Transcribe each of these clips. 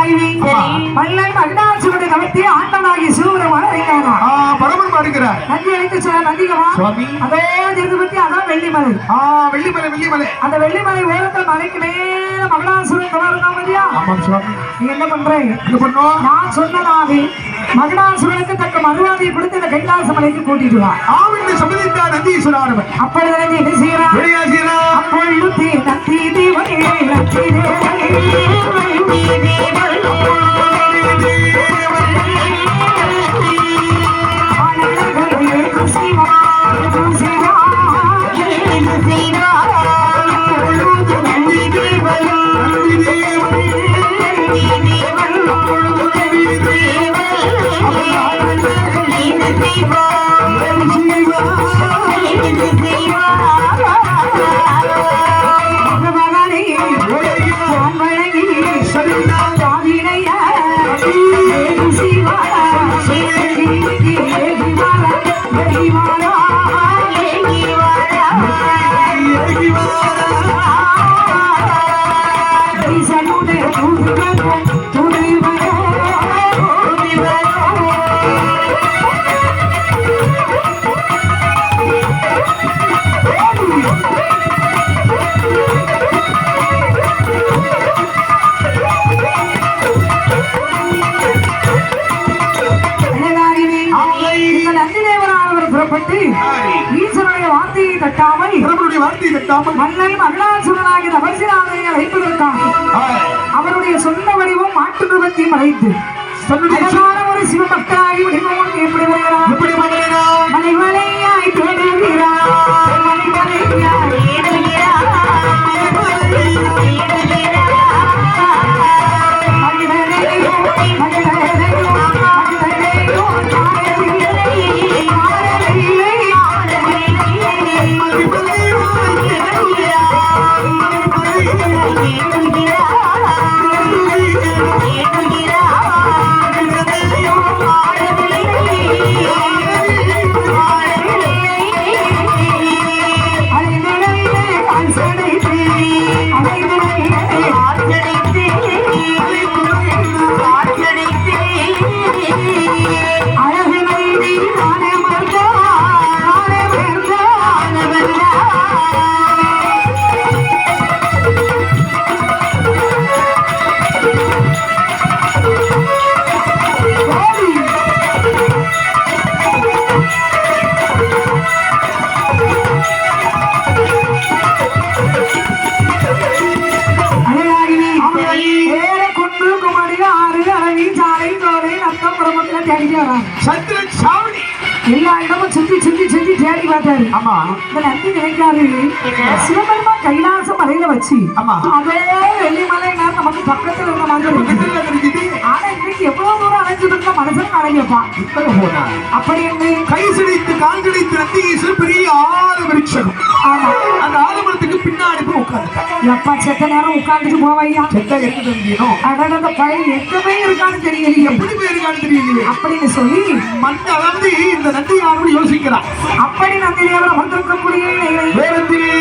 அழகாகி பாடுகிறார். நந்தி அழைத்து சொல்ல நந்திகமா சுவாமி. அதோ திருப்பதி அதான் வெள்ளிமலை. ஆ வெள்ளிமலை வெள்ளிமலை. அந்த வெள்ளிமலை ஓரத்தில் மலைக்கு மேல மகடாசுரன் தொடர்ந்தான் மதியா ஆமாம் சுவாமி. நீ என்ன பண்ற? என்ன பண்ணோம் நான் சொன்னதாவே மகடாசுரனுக்கு தக்க மறுவாதியை கொடுத்து இந்த கைலாச மலைக்கு கூட்டிட்டு வா. ஆவிட்டு சம்மதித்தார் நந்தீஸ்வரர் அப்பொழுது நந்தி என்ன செய்யறான் அப்பொழுது நந்தி தேவனே நந்தி புறப்பட்டு தட்டாமல் பிரபுடைய வார்த்தை தட்டாமல். மன்னன் மகளாசுரனாகிய அவசியாதையை அழைப்பதற்காக அவருடைய சொந்த வடிவம் அழைத்து தன்னுடைய அழகான ஒரு சிவபக்தராகி வடிவம் எப்படி வருகிறார் மலைமலையாய் தேடுகிறார் பார்த்தாரு ஆமா. இந்த நந்தி நினைக்காரு சிவபெருமான் கைலாசம் மலையில வச்சு. ஆமா. அதே வெள்ளிமலைனா நமக்கு பக்கத்துல இருந்த மாதிரி இருக்கு. பக்கத்துல தெரிஞ்சுது ஆனா இன்னைக்கு எவ்வளவு தூரம் அலையப்பான் இப்ப போனா அப்படி என்று கை சிடித்து கால் சிடித்து நந்தீஸ்வரர் பெரிய ஆறு விருட்சம் ஆமா. அந்த ஆலமரத்துக்கு பின்னாடி போய் உட்கார்ந்துட்டான் எப்பா செத்த நேரம் உட்கார்ந்துட்டு போவையா செத்தா இருக்கு தெரியும் அடட அந்த பழைய எங்கமே இருக்கான்னு தெரியலையே. எப்படி பேருக்கான்னு தெரியலையே. அப்படின்னு சொல்லி மந்த அதாவது இந்த நந்தி யாரோடு யோசிக்கிறான். அப்படி நந்திதேவரை வந்திருக்கக்கூடிய இளைஞரை வேறத்திலே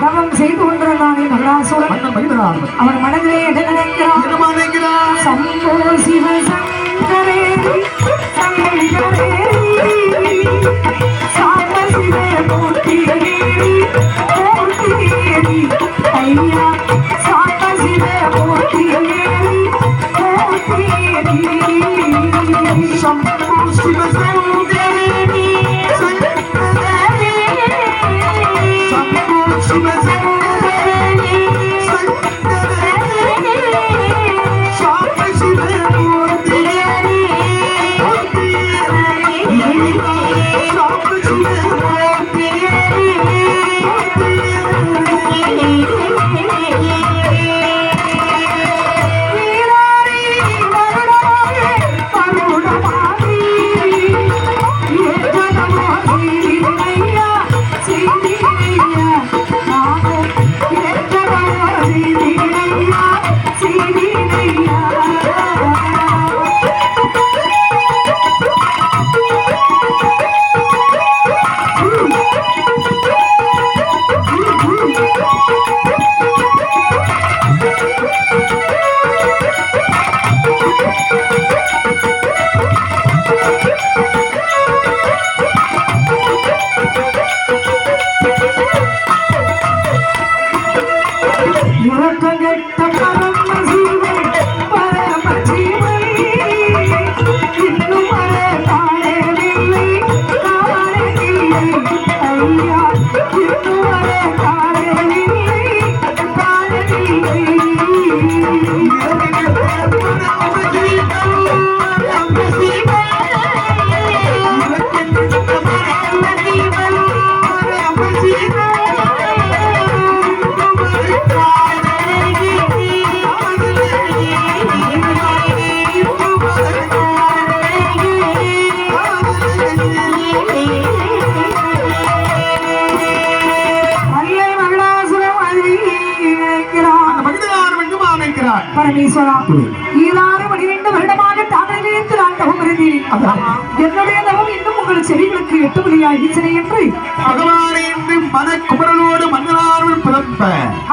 தவம் செய்து கொண்டிருந்தானே மகிழ்கிறான் அவன் மனதிலே என்ன நினைக்கிறான்? சம்போ சிவ சங்கரே சங்கரே சாம சிவ மூர்த்தியே மூர்த்தியே இறக்கங்கெட்ட பரமேஸ்வரா ஈராறு பனிரெண்டு வருடமாக தாமிரத்து நான் தவம் இருந்தேன். என்னுடைய தவம் இன்னும் உங்கள் செவிகளுக்கு எட்டுபடியாகிச்சனை என்று பகவானே என்று மனக்குமரனோடு மன்னனாருள் பிறப்ப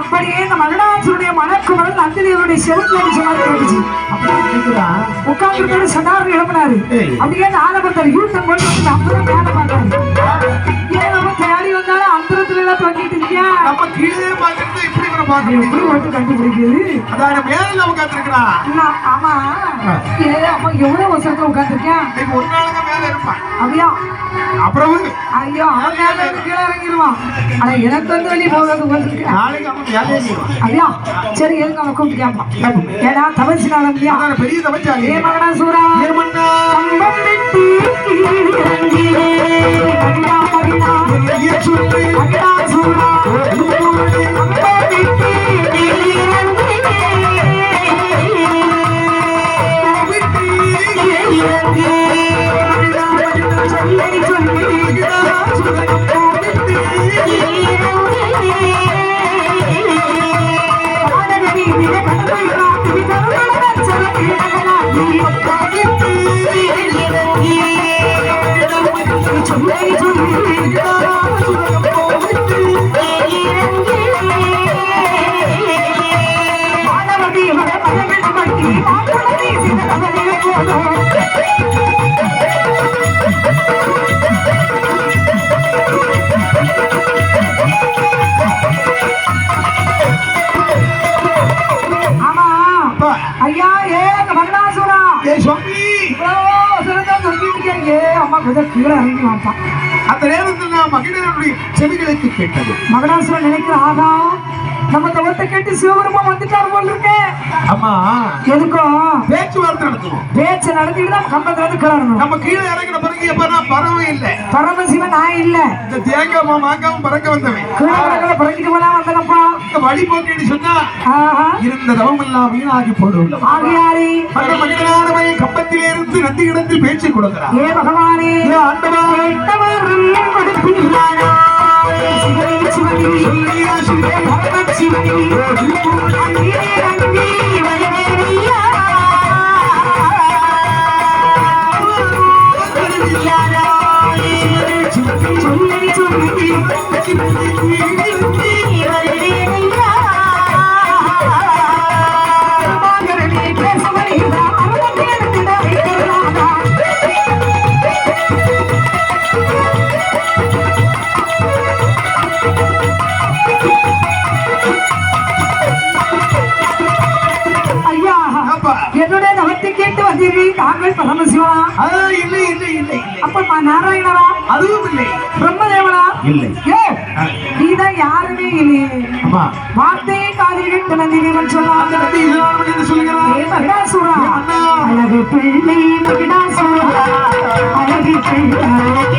அப்படியே இந்த மகனாசுடைய மனக்குமரன் நந்திதேவருடைய செவத்தில் கேட்டுச்சு உட்கார்ந்து சதாரண எழுப்பினாரு. அப்படியே ஆலபத்தர் யூட்டன் கொண்டு வந்து அப்புறம் மேல பார்த்தாரு. பார்க்க எப்படி கண்டுபிடிக்கிறது. அதான் மேல ஆமா. அம்மா எவ்வளவு வருஷத்துல உட்காந்துருக்கேன் ஒரு நாளுங்க மேல இருப்பான் அப்படியா? அப்புறம் ஐயோ அவன் மேல கீழே இறங்கிடுவான் ஆனா எனக்கு வந்து வெளியே நாளைக்கு அவன் வேலையே அப்படியா? சரி எதுக்கு அவன் கூப்பிட்டு கேட்பான்? ஏடா பெரிய ஏ மகனா சூரா? ஏ சொல்லு மகிழா சூரா. அந்த நேரத்தில் நான் மகிழனுடைய செவிகளுக்கு கேட்டது. மகனாசுரன் நினைக்கிற ஆகா நம்ம தவத்தை கேட்டு சிவபெருமா வந்துட்டார் போல் இருக்கே. அம்மா. எதுக்கும் பேச்சு நடத்திட்டு தான் கம்பத்துல இருந்து கிளறணும் நம்ம கீழே இறங்கின பிறகு எப்ப நான் பறவை இல்லை. பரமசிவன் நான் இல்ல. இந்த தேங்காய் மாமாக்காவும் பறக்க வந்தவன். கீழே கிடக்கிற பிறக்கிட்டு போலாம் வந்தனப்பா இந்த வழி போக்கேன்னு சொன்னா இருந்த தவம் எல்லாம் வீணாகி போடுள்ளவன் ஆகியாரே அந்த மனிதனானவன் கப்பத்திலே இருந்து நந்தி இடத்தில் பேச்சு கொடுக்கிறான். ஏ பகவானே. ஆண்டவா சிவனே சிவனே சொல்லியா சிவனே சொல்லி மகனே அழகு பிள்ளை மகிடா மகிடாசுரா அழகு பிள்ளை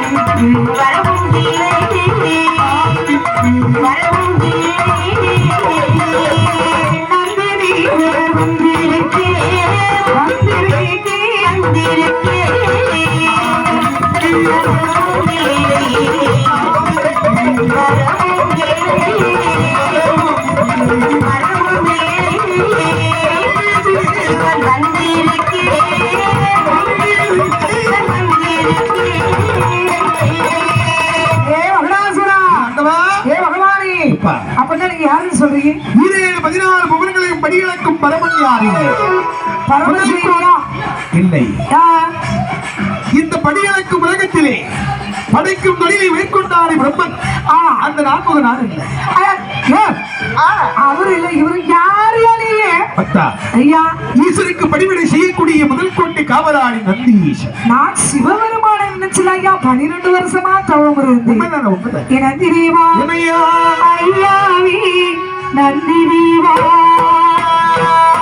நாதனுக்கு வரவும் வரவில்லை. யாருன்னு சொல்றீங்க? ஈரேழு பதினாறு புவனங்களையும் படிகளுக்கும் பரமன் யாரு? பரமசிவா இல்லை. இந்த படிகளுக்கு உலகத்திலே படைக்கும் தொழிலை மேற்கொண்டாரு பிரம்மன். ஆ, அந்த நான்முக நாடு இல்லை. அவரு இல்ல இவரு யாரு ஐயா. ஈஸ்வருக்கு படிவிடை செய்யக்கூடிய முதல் கோட்டை காவலாளி நந்தீஷன் நான் சிவபெருமான நினைச்சல ஐயா. பன்னிரெண்டு வருஷமா தவம் உண்மைதான் நந்தினிவா என்னையா? ஐயாவி நந்தினிவா ஏ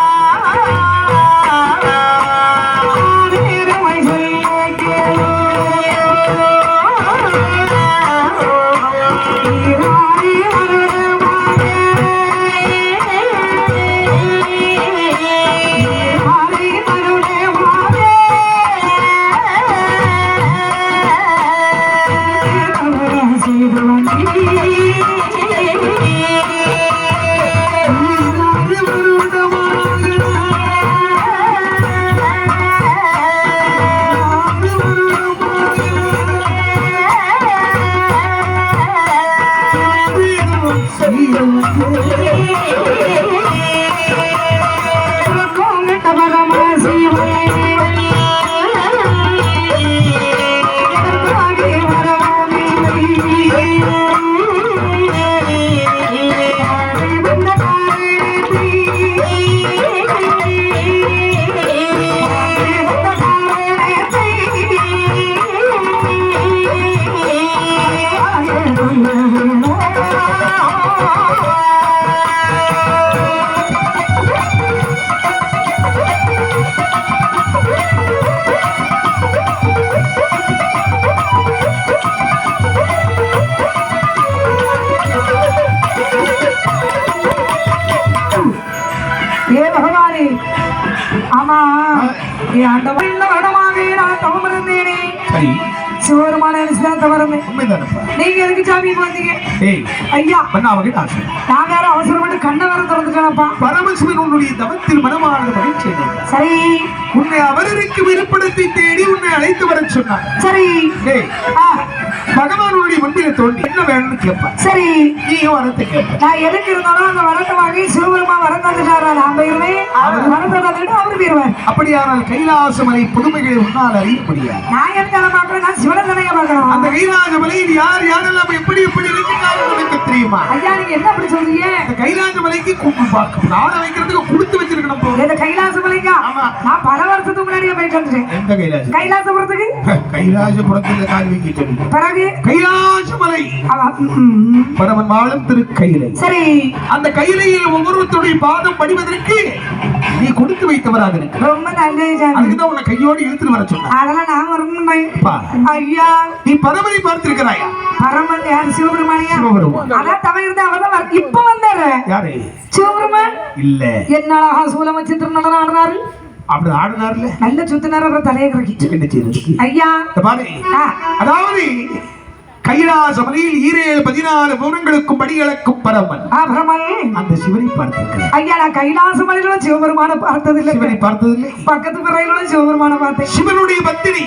உண்மைதானப்பா நீங்க எதுக்கு சாமி வந்தீங்க ஏய் ஐயா. பண்ணா அவகிட்ட ஆசை. நான் வேற அவசரப்பட்டு கண்ணை வேற திறந்துட்டேனப்பா. பரமசிவன் உன்னுடைய தவத்தில் மனமானது மகிழ்ச்சி. சரி. உன்னை அவருக்கு விருப்பத்தை தேடி உன்னை அழைத்து வரச் சொன்னார். சரி. பகவானுடைய முன்பில தோண்டி என்ன வேணும்னு கேட்பான் சரி. நீயும் வரத்தை கேட்ப நான் எதுக்கு இருந்தாலும் அந்த வரத்தை வாங்கி சிவபெருமா வரம் தந்துட்டாரா? நான் போயிருவேன். அவர் வரத்தை தந்துட்டு அவர் போயிருவார். அப்படியானால் கைலாசமலை புதுமைகளை உன்னால் அறிய முடியாது. நான் எதுக்காக பாக்குறேன் நான் சிவனை தானே பார்க்கணும். அந்த கைலாசமலையில் யார் யாரெல்லாம் எப்படி எப்படி இருக்கிறார்கள் உனக்கு தெரியுமா? ஐயா நீங்க என்ன அப்படி சொல்றீங்க? அந்த கைலாசமலைக்கு நாட வைக்கிறதுக்கு கொடுத்து வச்சிருக்கணும். இந்த கைலாசமலைக்கா? ஆமா. நான் பல வருஷத்துக்கு முன்னாடியே போயிட்டு வந்துட்டேன். எந்த கைலாசம்? கைலாசபுரத்துக்கு? கைலாசபுரத்தில் கால் வைக்க சொல்லி பிறகு கைலாசமலை. பரமன் வாழும் திரு கைலை சரி. அந்த கைலையில் ஒவ்வொருத்தருடைய பாதம் படிவதற்கு நீ கொடுத்து வைத்தவராக இருக்கு. ரொம்ப நல்லது அதுக்குதான் உன்னை கையோடு இழுத்துட்டு வர சொன்ன அதெல்லாம் நான் வரணும் பா. ஐயா. நீ பரமனை பார்த்திருக்கிறாயா? பரமன் யார்? சிவபெருமானியா? சிவபெருமான். அதான் தவிர இருந்தா அவதான் வர- இப்ப வந்தாரு. யாரு? சிவபெருமான்? இல்ல. என்ன அழகா சூலம் வச்சு திருநடனம் ஆடுறாரு. அப்படி ஆடினார்ல? நல்ல சுத்தினார் அப்புறம் தலையை கறக்கிச்சு என்ன செய்யறதுக்கு ஐயா. பாரு. ஆ, அதாவது கைலாசமலையில் ஈரேழு பதினாலு பவுனங்களுக்கும் படிகளுக்கும் பரமன். பரமன் அந்த சிவனை பார்த்திருக்கிறார். ஐயா நான் கைலாச மலையில சிவபெருமான பார்த்தது இல்லை சிவனை பார்த்ததில்லை. பக்கத்து பிறையில சிவபெருமான பார்த்தேன். சிவனுடைய பத்தினி.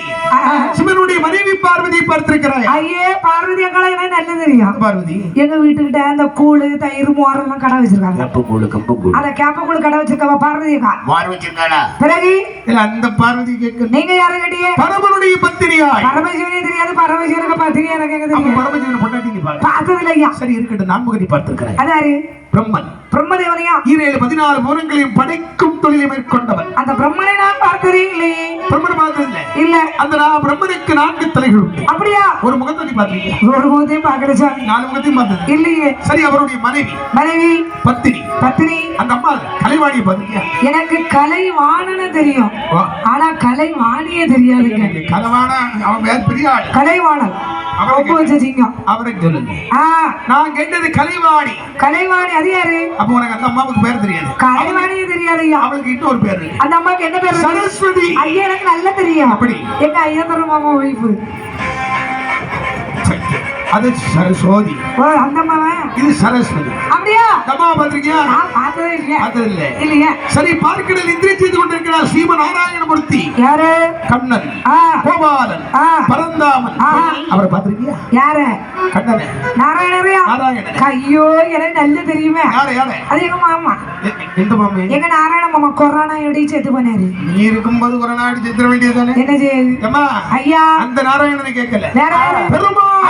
சிவனுடைய மனைவி பார்வதியை பார்த்திருக்கிறாயா. ஐயே பார்வதி அக்கால எனக்கு நல்ல தெரியும்? பார்வதி? எங்க வீட்டுக்கிட்ட அந்த கூழு தயிர் மோரெல்லாம் கடை வச்சிருக்காங்க. கப்பு கூடு கப்பு கூடு அந்த கேப்ப கூழு கடை வச்சிருக்கவ பார்வதி அக்கா. மாறு வச்சிருக்காளா? பிறகு? இல்ல அந்த பார்வதி கேட்க நீங்க யாரை கேட்டீங்க? பரமனுடைய பத்திரியாய் பரமசிவனே தெரியாது பரமசிவனுக்கு பார்த்தீங்க எனக்கு பொண்டாட்டி இல்லையா சரி இருக்கட்டும் நான்முகனை பார்த்திருக்கிறேன். அதாரு பிரம்மன். பிரம்மதேவனையா? ஈரேழு பதினாலு மூலங்களையும் படைக்கும் தொழிலை மேற்கொண்டவன். அந்த பிரம்மனை நான் பார்த்ததே இல்லையே பிரம்மன் பார்த்ததில்லை. இல்ல. அந்த நான் பிரம்மனுக்கு நான்கு தலைகள் உண்டு. அப்படியா? ஒரு முகத்தை நீ ஒரு முகத்தையும் பார்க்கல சாமி நாலு முகத்தையும் பார்த்தது. இல்லையே. சரி அவருடைய மனைவி. மனைவி? பத்தினி. பத்தினி? அந்த அம்மா கலைவாணியை எனக்கு கலை வாணன தெரியும். ஆனா கலை வாணியே தெரியாதுங்க. கலவான அவன் பெரிய கலைவாணன். ஒப்பு வச்ச சிங்கம் அவரை சொல்லுங்க நான் கேட்டது கலைவாணி. கலைவாணி அது யாரு? அப்ப உனக்கு அந்த அம்மாவுக்கு பேர் தெரியாது. கலைவாணியே தெரியாது ஐயா அவளுக்கு இன்னொரு பேர் அந்த அம்மாக்கு என்ன பேர்? சரஸ்வதி. ஐயா எனக்கு நல்லா தெரியும். அப்படி? எங்க ஐயா தரும் மாமா ஒய்ஃபு அது சரஸ்வதி. இது சரஸ்வதி. அப்படியா? அம்மா பாத்திருக்கியா? பார்த்ததே இல்லையா. பார்த்தது இல்ல இல்லையா. சரி பார்க்கடல் இந்திரி செய்து கொண்டிருக்கிறார் ஸ்ரீம நாராயணமூர்த்தி யாரு? கண்ணன். கோபாலன். பரந்தாமன். அவரை பார்த்திருக்கியா? யாரு? கண்ணனே. நாராயணரியா நாராயணன். ஐயோ எனக்கு நல்லா தெரியுமே. யாரு யாரு? அது எங்க மாமா? எந்த மாமி? எங்க நாராயண மாமா கொரோனா எப்படி செத்து போனாரு? நீ இருக்கும்போது ஒரு நாடு சித்திர வேண்டியதானே என்ன செய்யுது ஐயா. அந்த நாராயணனை கேட்கல.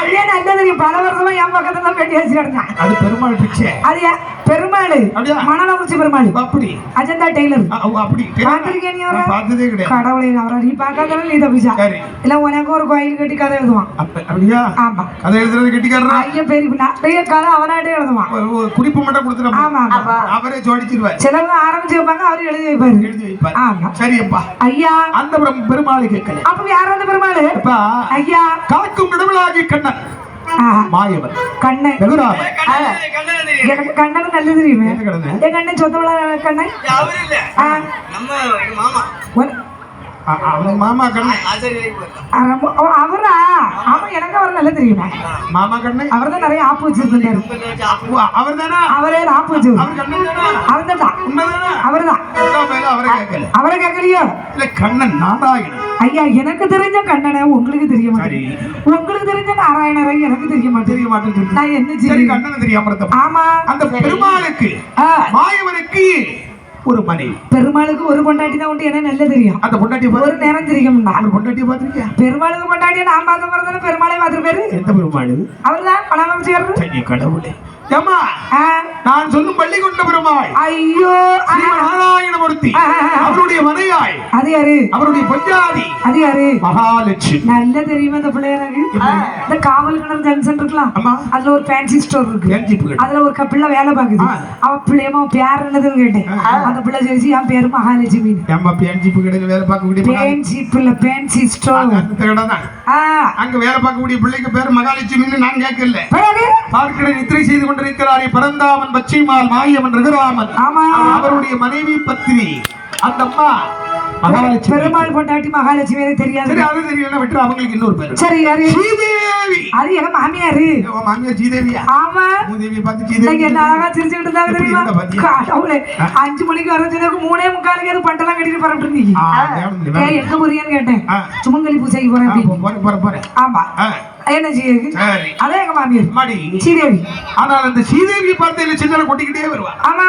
ஐயா நல்லா தெரியும் பல வருஷமா என் பக்கத்துல தான் வெட்டி வச்சு கிடந்தான் அது பெருமாள் பிச்சை. அது பெருமாள்? மணலகுறிச்சி பெருமாள். அப்படி. அஜந்தா டெய்லர். அப்படி. பார்த்திருக்கியா நீ அவரை? பார்த்ததே கிடையாது. கடவுளை அவரை நீ பார்க்காதான நீ தப்பிச்சா. இல்ல உனக்கு ஒரு கோயில் கட்டி கதை எழுதுவான். அப்ப அப்படியா? ஆமா. கதை எழுதுறது கெட்டிக்காரரா? ஐயா பெரிய நிறைய கதை அவனாட்டே எழுதுவான். குறிப்பு மட்டும் கொடுத்துட்டு ஆமா அவரே ஜோடிச்சிருவார். சிலவங்க ஆரம்பிச்சு வைப்பாங்க அவரு எழுதி வைப்பாரு. எழுதி வைப்பார். ஆமா. சரியப்பா. ஐயா. அந்த பெரும்- பெருமாளை கேட்கல அப்ப யார் அந்த பெருமாள்? ஐயா. காக்கும் கடவுளாகி கண்ணன். மாயவன் கண்ணன் ரகுராமன் எனக்கு கண்ணன் நல்லது தெரியுமே என் கண்ணன் சொத்தவள கண்ணன் அவனுக்கு மாமா அவரா? ஆமா எனக்கு அவர் நல்லா தெரியுமே. மாமா கண்ணன் அவர் தான் நிறைய ஆப்பு வச்சிருந்தாரு அவர் தானா அவரே ஆப்பு வச்சு அவர் தானா அவர் தான் அவர் கேட்கலையோ? இல்ல கண்ணன் நாராயணன் ஐயா எனக்கு தெரிஞ்ச கண்ணனை உங்களுக்கு தெரிய மாட்டேங்குது. உங்களுக்கு தெரிஞ்ச நாராயணரை எனக்கு தெரிய மாட்டேங்குது. தெரிய நான் என்ன சரி கண்ணன் தெரியாம ஆமா. அந்த பெருமாளுக்கு மாயவனுக்கு ஒரு மனைவி பெருமாளுக்கு ஒரு பொண்டாட்டி தான் உண்டு எனக்கு நல்லா தெரியும். அந்த பொண்டாட்டியை ஒரு நேரம் தெரியும்னா அவர் பொண்டாட்டியை பார்த்திருக்கியா பெருமாளுக்கு பொண்டாட்டியை நான் பார்த்த மாதிரி பெருமாளை பார்த்துருப்பாரு எந்த பெருமாள்? அவர் தான் பணம் அமைச்சுக்கிறது கடவுளே. நான் சொல்லும் பள்ளி கொண்ட பெருமாள். ஐயோ நாராயணமூர்த்தி. அவருடைய மனையாய். அது யாரு? அவருடைய பஞ்சாதி. அது யாரு? மகாலட்சுமி. நல்ல தெரியுமா இந்த பிள்ளை எனக்கு இந்த காவல் கிணறு ஜங்ஷன் இருக்கலாம் அதுல ஒரு ஃபேன்சி ஸ்டோர் இருக்கு. அதுல ஒரு பிள்ளை வேலை பாக்குது. அவ பிள்ளையமா பேர் என்னதுன்னு கேட்டேன். அந்த பிள்ளை சொல்லிச்சு என் பேரு மகாலட்சுமி. ஏம்மா பேஞ்சிப்பு கடையில் வேலை பார்க்கக்கூடிய ஃபேன்சி பிள்ளை ஃபேன்சி ஸ்டோர் அந்த கடை தான். ஆ. அங்க வேலை பார்க்கக்கூடிய பிள்ளைக்கு பேர் மகாலட்சுமின்னு நான் கேட்கல. பார்க்கடை நித்திரை செய்து கொண்டிருக்கிறாரே பரந்தாமன் பச்சைமால் மாயவன் ரகுராமன் ஆமா அவருடைய மனைவி பத்னி. அந்த அம்மா மகாலட்சுமி. பெருமாள் பொண்டாட்டி மகாலட்சுமி எனக்கு தெரியாது. சரி அது தெரியல விட்டு அவங்களுக்கு இன்னொரு பேர். சரி யாரு? ஸ்ரீதேவி அது எங்க மாமியாரு? உன் மாமியார் ஸ்ரீதேவியா ஆமா. மூதேவி பார்த்து இன்னைக்கு ஸ்ரீதேவி என்ன அழகா சிரிச்சுக்கிட்டு இருந்தாங்க எப்படி தெரியுமா? இருந்தா பாத்தியா? கடவுளே அஞ்சு மணிக்கு வர சொன்னதுக்கு மூணே முக்காலுக்கு அது பண்டெல்லாம் கட்டிட்டு பரப்பிட்டு இருந்தீங்க. எங்க போறியான்னு கேட்டேன். சுமங்கலி பூஜைக்கு போறேன் போறேன் போறேன் போறேன். ஆமா. ஆ, என்ன செய்யுது சரி. அதான் எங்க மாமியார். ஸ்ரீதேவி ஆனால் அந்த ஸ்ரீதேவியை பார்த்து சின்ன கொட்டிக்கிட்டே வருவா. ஆமா.